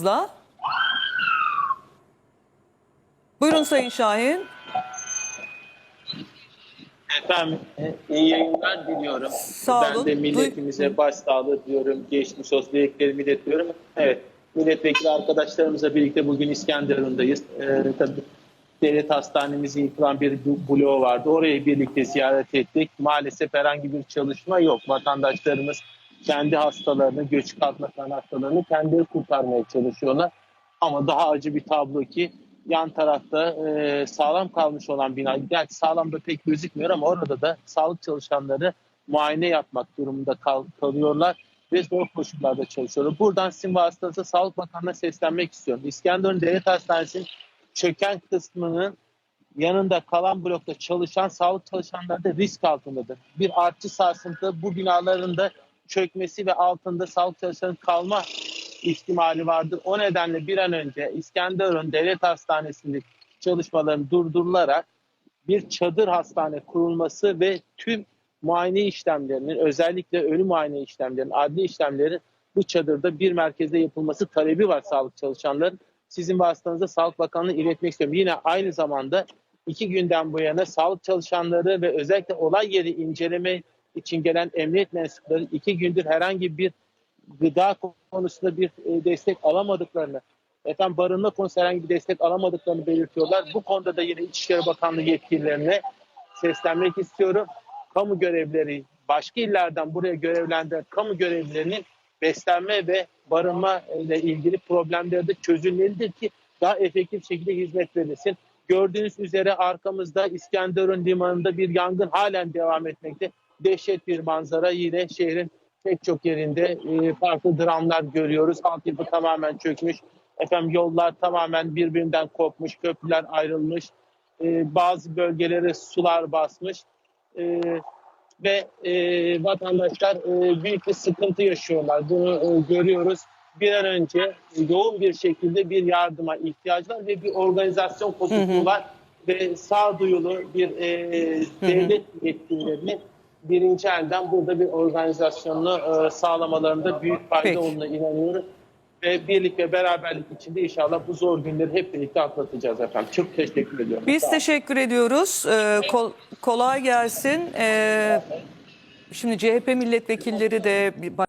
hızla. Buyurun Sayın Şahin. Efendim e, iyi yayınlar diliyorum. Sağ ben olun. de milletimize başsağlığı diyorum. Geçmiş olsun dileklerimi iletiyorum. Evet milletvekili arkadaşlarımızla birlikte bugün İskenderun'dayız. Ee, tabii devlet hastanemizin yıkılan bir bloğu vardı. Orayı birlikte ziyaret ettik. Maalesef herhangi bir çalışma yok. Vatandaşlarımız kendi hastalarını, göç kalkma hastalarını kendileri kurtarmaya çalışıyorlar. Ama daha acı bir tablo ki yan tarafta e, sağlam kalmış olan bina, gerçi sağlam da pek gözükmüyor ama orada da sağlık çalışanları muayene yapmak durumunda kal- kalıyorlar ve zor koşullarda çalışıyorlar. Buradan sizin vasıtanızda Sağlık Bakanı'na seslenmek istiyorum. İskenderun Devlet Hastanesi'nin çöken kısmının yanında kalan blokta çalışan sağlık çalışanları da risk altındadır. Bir artçı sarsıntı bu binaların da çökmesi ve altında sağlık çalışanının kalma ihtimali vardır. O nedenle bir an önce İskenderun Devlet Hastanesi'ndeki çalışmaların durdurularak bir çadır hastane kurulması ve tüm muayene işlemlerinin özellikle ölü muayene işlemlerinin, adli işlemlerin bu çadırda bir merkezde yapılması talebi var sağlık çalışanların. Sizin vasıtanızda Sağlık Bakanlığı'na iletmek istiyorum. Yine aynı zamanda iki günden bu yana sağlık çalışanları ve özellikle olay yeri inceleme için gelen emniyet mensupları iki gündür herhangi bir gıda konusunda bir e, destek alamadıklarını, efendim barınma konusunda herhangi bir destek alamadıklarını belirtiyorlar. Bu konuda da yine İçişleri Bakanlığı yetkililerine seslenmek istiyorum. Kamu görevlileri, başka illerden buraya görevlendiren kamu görevlilerinin beslenme ve barınma ile ilgili problemleri de çözülmelidir ki daha efektif şekilde hizmet verilsin. Gördüğünüz üzere arkamızda İskenderun Limanı'nda bir yangın halen devam etmekte. Dehşet bir manzara yine şehrin pek çok yerinde e, farklı dramlar görüyoruz. Altyapı tamamen çökmüş. Efendim yollar tamamen birbirinden kopmuş, köprüler ayrılmış. E, bazı bölgelere sular basmış. E, ve e, vatandaşlar e, büyük bir sıkıntı yaşıyorlar. Bunu e, görüyoruz. Bir an önce yoğun bir şekilde bir yardıma ihtiyaç var ve bir organizasyon kopukluğu var ve sağduyulu bir e, devlet yetkililerinin birinci elden burada bir organizasyonunu e, sağlamalarında büyük fayda Peki. olduğuna inanıyorum. Ve birlik ve beraberlik içinde inşallah bu zor günleri hep birlikte atlatacağız efendim. Çok teşekkür ediyorum. Biz Sağ teşekkür ediyoruz. Ee, kol- kolay gelsin. Ee, şimdi CHP milletvekilleri de